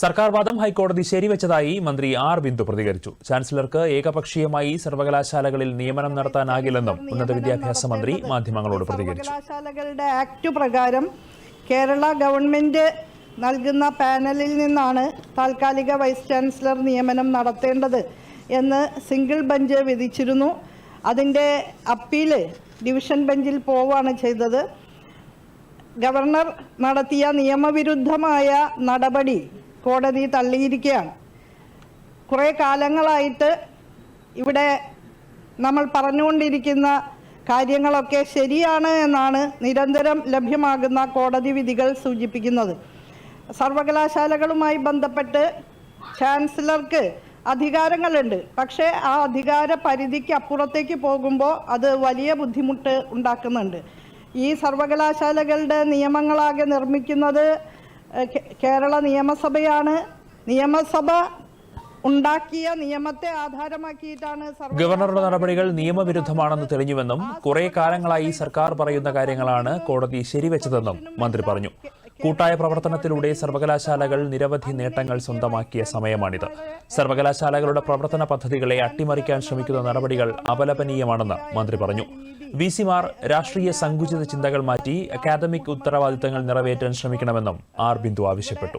സർക്കാർ വാദം ഹൈക്കോടതി ശരിവെച്ചതായി മന്ത്രി ആർ ബിന്ദു പ്രതികരിച്ചു. ചാൻസലർക്ക് ഏകപക്ഷീയമായി സർവകലാശാലകളിൽ നിയമനം നടത്താനാകില്ലെന്നും ഉന്നത വിദ്യാഭ്യാസ മന്ത്രി മാധ്യമങ്ങളോട് പ്രതികരിച്ചു. സർവകലാശാലകളുടെ ആക്ട് പ്രകാരം കേരള ഗവൺമെന്റ് നൽകുന്ന പാനലിൽ നിന്നാണ് താൽക്കാലിക വൈസ് ചാൻസലർ നിയമനം നടത്തേണ്ടത് എന്ന് സിംഗിൾ ബെഞ്ച് വിധിച്ചിരുന്നു. അതിന്റെ അപ്പീൽ ഡിവിഷൻ ബെഞ്ചിൽ പോവുകയാണ് ചെയ്തത്. ഗവർണർ നടത്തിയ നിയമവിരുദ്ധമായ നടപടി കോടതി തള്ളിയിരിക്കുകയാണ്. കുറേ കാലങ്ങളായിട്ട് ഇവിടെ നമ്മൾ പറഞ്ഞുകൊണ്ടിരിക്കുന്ന കാര്യങ്ങളൊക്കെ ശരിയാണ് എന്നാണ് നിരന്തരം ലഭ്യമാകുന്ന കോടതി വിധികൾ സൂചിപ്പിക്കുന്നത്. സർവകലാശാലകളുമായി ബന്ധപ്പെട്ട് ചാൻസലർക്ക് അധികാരങ്ങളുണ്ട്. പക്ഷേ ആ അധികാര പരിധിക്ക് അപ്പുറത്തേക്ക് പോകുമ്പോൾ അത് വലിയ ബുദ്ധിമുട്ട് ഉണ്ടാക്കുന്നുണ്ട്. ഈ സർവകലാശാലകളുടെ നിയമങ്ങളാകെ നിർമ്മിക്കുന്നത് കേരള നിയമസഭയാണ്. നിയമസഭ ഉണ്ടാക്കിയ നിയമത്തെ ആധാരമാക്കിയിട്ടാണ് ഗവർണറുടെ നടപടികൾ നിയമവിരുദ്ധമാണെന്ന് തെളിഞ്ഞുവെന്നും കുറെ കാലങ്ങളായി സർക്കാർ പറയുന്ന കാര്യങ്ങളാണ് കോടതി ശരിവെച്ചതെന്നും മന്ത്രി പറഞ്ഞു. കൂട്ടായ പ്രവർത്തനത്തിലൂടെ സർവകലാശാലകൾ നിരവധി നേട്ടങ്ങൾ സ്വന്തമാക്കിയ സമയമാണിത്. സർവകലാശാലകളുടെ പ്രവർത്തന പദ്ധതികളെ അട്ടിമറിക്കാൻ ശ്രമിക്കുന്ന നടപടികൾ അപലപനീയമാണെന്ന് മന്ത്രി പറഞ്ഞു. വി സിമാർ രാഷ്ട്രീയ സങ്കുചിത ചിന്തകൾ മാറ്റി അക്കാദമിക് ഉത്തരവാദിത്തങ്ങൾ നിറവേറ്റാൻ ശ്രമിക്കണമെന്നും ആർ ബിന്ദു ആവശ്യപ്പെട്ടു.